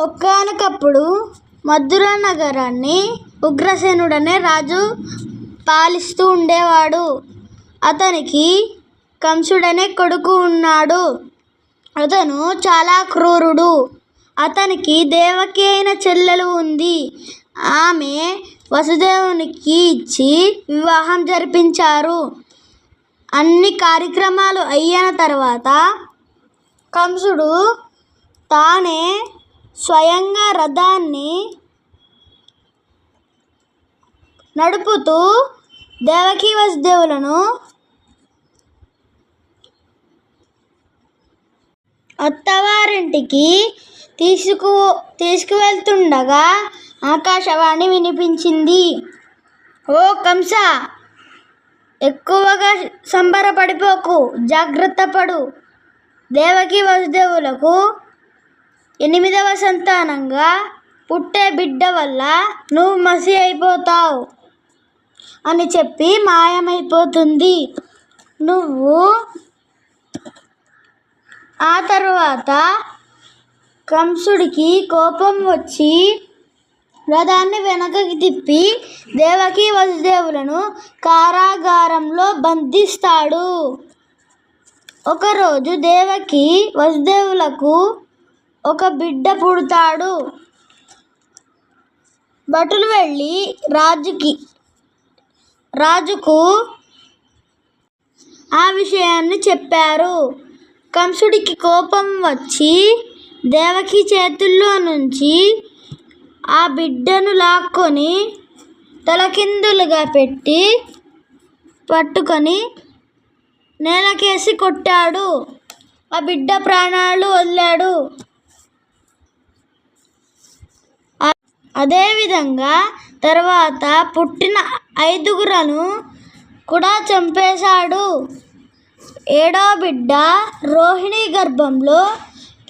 ఒకానొకప్పుడు మధుర నగరాన్ని ఉగ్రసేనుడనే రాజు పాలిస్తూ ఉండేవాడు. అతనికి కంసుడనే కొడుకు ఉన్నాడు. అతను చాలా క్రూరుడు. అతనికి దేవకి అయిన చెల్లెలు ఉంది. ఆమె వసుదేవునికి ఇచ్చి వివాహం జరిపించారు. అన్ని కార్యక్రమాలు అయిన తర్వాత కంసుడు తానే స్వయంగా రథాన్ని నడుపుతూ దేవకీ వసుదేవులను అత్తవారింటికి తీసుకు తీసుకువెళ్తుండగా ఆకాశవాణి వినిపించింది. ఓ కంస ఎక్కువగా సంబరపడిపోకు. జాగ్రత్తపడు. దేవకి వసుదేవులకు ఎనిమిదవ సంతానంగా పుట్టే బిడ్డ వల్ల నువ్వు మసి అయిపోతావ్ అని చెప్పి మాయమైపోతుంది. నువ్వు ఆ తర్వాత కంసుడికి కోపం వచ్చి రథాన్ని వెనకకి తిప్పి దేవకి వసుదేవులను కారాగారంలో బంధిస్తాడు. ఒకరోజు దేవకి వసుదేవులకు ఒక బిడ్డ పుడతాడు. భటులు వెళ్ళి రాజుకి రాజుకు ఆ విషయాన్ని చెప్పారు. కంసుడికి కోపం వచ్చి దేవకి చేతుల్లో నుంచి ఆ బిడ్డను లాక్కొని తలకిందులుగా పెట్టి పట్టుకొని నేలకేసి కొట్టాడు. ఆ బిడ్డ ప్రాణాలు వదిలాడు. అదేవిధంగా తర్వాత పుట్టిన ఐదుగురను కూడా చంపేశాడు. ఏడో బిడ్డ రోహిణి గర్భంలో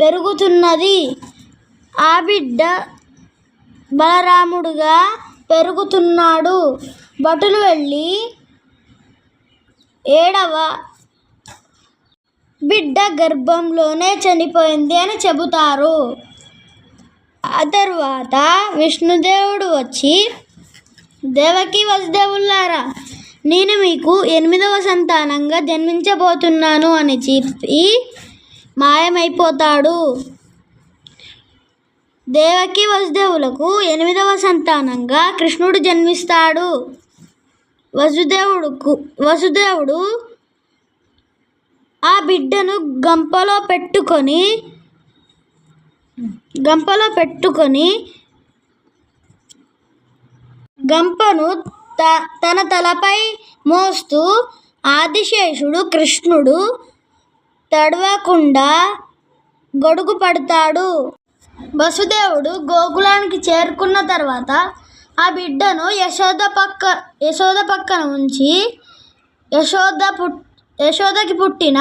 పెరుగుతున్నది. ఆ బిడ్డ బలరాముడుగా పెరుగుతున్నాడు. భటులు వెళ్ళి ఏడవ బిడ్డ గర్భంలోనే చనిపోయింది అని చెబుతారు. ఆ తర్వాత విష్ణుదేవుడు వచ్చి దేవకి వసుదేవుల్లారా! నేను మీకు ఎనిమిదవ సంతానంగా జన్మించబోతున్నాను అని చెప్పి మాయమైపోతాడు. దేవకి వసుదేవులకు ఎనిమిదవ సంతానంగా కృష్ణుడు జన్మిస్తాడు. వసుదేవుడుకు వసుదేవుడు ఆ బిడ్డను గంపలో పెట్టుకొని గంపలో పెట్టుకొని గంపను తన తలపై మోస్తూ ఆదిశేషుడు కృష్ణుడు తడవకుండా గొడుగు పడతాడు. వసుదేవుడు గోకులానికి చేరుకున్న తర్వాత ఆ బిడ్డను యశోద పక్క యశోద పక్కన ఉంచి యశోదకి పుట్టిన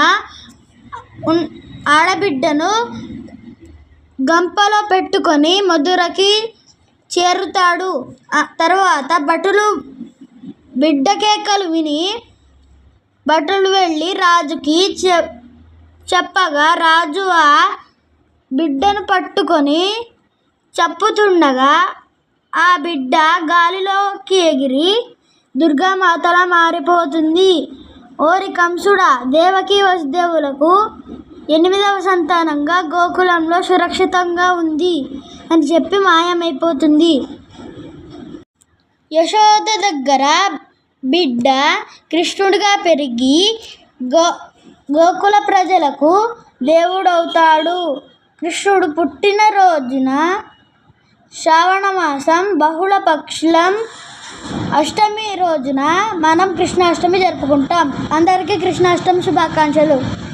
ఆడబిడ్డను గంపలో పెట్టుకొని మథురకు చేరుతాడు. తరువాత భటులు బిడ్డ కేకలు విని భటులు వెళ్ళి రాజుకి చెప్పగా రాజు ఆ బిడ్డను పట్టుకొని చెప్పుతుండగా ఆ బిడ్డ గాలిలోకి ఎగిరి దుర్గామాతలా మారిపోతుంది. ఓరి కంసుడా! దేవకీ వసుదేవులకు ఎనిమిదవ సంతానంగా గోకులంలో సురక్షితంగా ఉంది అని చెప్పి మాయమైపోతుంది. యశోద దగ్గర బిడ్డ కృష్ణుడిగా పెరిగి గో గోకుల ప్రజలకు దేవుడవుతాడు. కృష్ణుడు పుట్టిన రోజున శ్రావణమాసం బహుళ పక్షులం అష్టమి రోజున మనం కృష్ణాష్టమి జరుపుకుంటాం. అందరికీ కృష్ణాష్టమి శుభాకాంక్షలు.